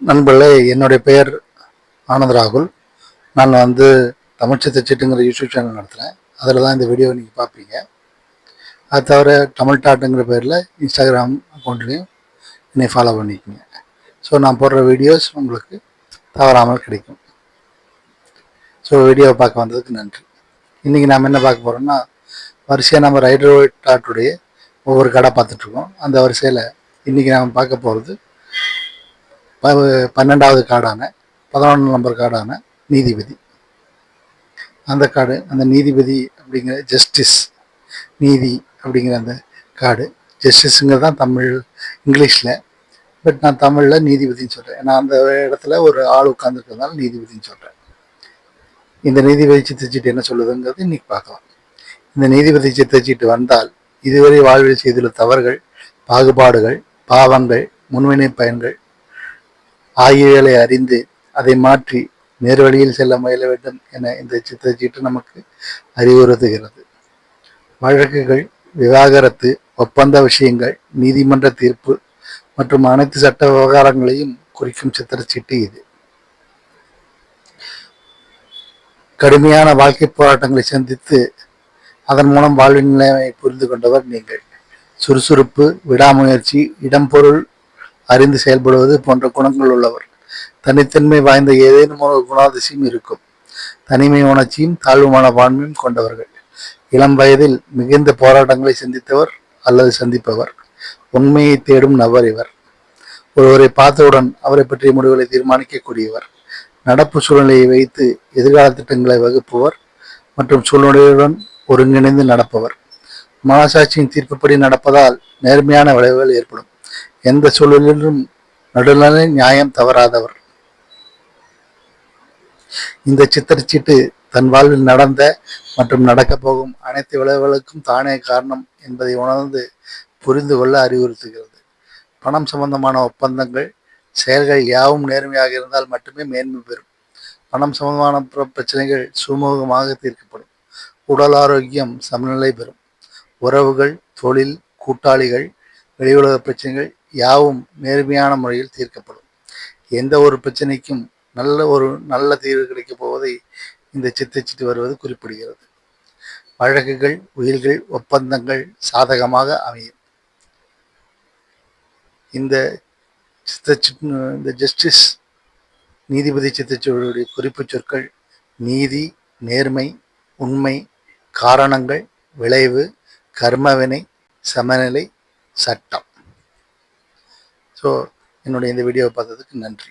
நண்பர்களே என்னுடைய பெயர் ஆனந்த் ராகுல். நான் வந்து தமிழ்ச்சி தச்சிட்டுங்கிற யூடியூப் சேனல் நடத்துகிறேன் அதில் தான் இந்த வீடியோவை நீங்கள் பார்ப்பீங்க. அது தவிர தமிழ் டாட்டுங்கிற பேரில் இன்ஸ்டாகிராம் அக்கௌண்ட்லேயும் என்னை ஃபாலோ பண்ணிக்கோங்க. ஸோ நான் போடுற வீடியோஸ் உங்களுக்கு தவறாமல் கிடைக்கும். ஸோ வீடியோவை பார்க்க வந்ததுக்கு நன்றி. இன்றைக்கி நாம் என்ன பார்க்க போகிறோம்னா வரிசையாக நம்ம ரைடர் டாட்டுடைய ஒவ்வொரு கடை பார்த்துட்ருக்கோம் அந்த வரிசையில் இன்றைக்கி நாம் பார்க்க போகிறது பன்னெண்டாவது காடான பதினொன்று நம்பர் காடான நீதிபதி. அந்த காடு அந்த நீதிபதி அப்படிங்கிற ஜஸ்டிஸ் நீதி அப்படிங்கிற அந்த காடு ஜஸ்டிஸுங்கிறது தான் தமிழ் இங்கிலீஷில். பட் நான் தமிழில் நீதிபதின்னு சொல்கிறேன் ஏன்னா அந்த இடத்துல ஒரு ஆள் உட்காந்துருக்கிறதுனால நீதிபதின்னு சொல்கிறேன் இந்த நீதிபதி சித்தச்சீட்டு என்ன சொல்லுதுங்கிறது இன்னைக்கு பார்க்கலாம். இந்த நீதிபதி சித்தச்சீட்டு வந்தால் இதுவரை வாழ்வில் செய்துள்ள தவறுகள் பாகுபாடுகள் பாவங்கள் முன்வினை பயன்கள் ஆகியவைகளை அறிந்து அதை மாற்றி நேர்வழியில் செல்ல முயல வேண்டும் என இந்த சித்தச்சீட்டு நமக்கு அறிவுறுத்துகிறது. வழக்குகள் விவாகரத்து ஒப்பந்த விஷயங்கள் நீதிமன்ற தீர்ப்பு மற்றும் அனைத்து சட்ட விவகாரங்களையும் குறிக்கும் சித்திரச்சீட்டு இது. கடுமையான வாழ்க்கை போராட்டங்களை சந்தித்து அதன் மூலம் வாழ்வின் நிலைமையை புரிந்து கொண்டவர் நீங்கள். சுறுசுறுப்பு விடாமுயற்சி இடம்பொருள் அறிந்து செயல்படுவது போன்ற குணங்கள் உள்ளவர். தனித்தன்மை வாய்ந்த ஏதேனும் ஒரு குணாதிசயம் இருக்கும். தனிமை உணர்ச்சியும் தாழ்வுமான மனப்பான்மையும் கொண்டவர்கள். இளம் வயதில் மிகுந்த போராட்டங்களை சந்தித்தவர் அல்லது சந்திப்பவர். உண்மையை தேடும் நபர் இவர். ஒருவரை பார்த்தவுடன் அவரை பற்றிய முடிவுகளை தீர்மானிக்கக்கூடியவர். நடப்பு சூழ்நிலையை வைத்து எதிர்கால திட்டங்களை வகுப்பவர் மற்றும் சூழ்நிலையுடன் ஒருங்கிணைந்து நடப்பவர். மனசாட்சியின் தீர்ப்புப்படி நடப்பதால் நேர்மையான விளைவுகள் ஏற்படும். எந்த சூழலிலும் நடுநிலை நியாயம் தவறாதவர். இந்த சித்திரச்சீட்டு தன் வாழ்வில் நடந்த மற்றும் நடக்கப் போகும் அனைத்து விளைவுகளுக்கும் தானே காரணம் என்பதை உணர்ந்து புரிந்து கொள்ள அறிவுறுத்துகிறது. பணம் சம்பந்தமான ஒப்பந்தங்கள் செயல்கள் யாவும் நேர்மையாக இருந்தால் மட்டுமே மேன்மை பெறும். பணம் சம்பந்தமான பிரச்சனைகள் சுமூகமாக தீர்க்கப்படும். உடல் ஆரோக்கியம் சமநிலை பெறும். உறவுகள் தொழில் கூட்டாளிகள் வெளியுலக பிரச்சனைகள் யாவும் நேர்மையான முறையில் தீர்க்கப்படும். எந்த ஒரு பிரச்சனைக்கும் நல்ல ஒரு நல்ல தீர்வு கிடைக்கப் போவதை இந்த சித்தச்சிட்டு வருவது குறிப்பிடுகிறது. வழக்குகள் உயிர்கள் ஒப்பந்தங்கள் சாதகமாக அமையும். இந்த சித்தச்சிட்டு இந்த ஜஸ்டிஸ் நீதிபதி சித்தச்சுவருடைய குறிப்புச் சொற்கள் நீதி நேர்மை உண்மை காரணங்கள் விளைவு கர்மவினை சமநிலை சட்டம். ஸோ என்னுடைய இந்த வீடியோவை பார்த்ததுக்கு நன்றி.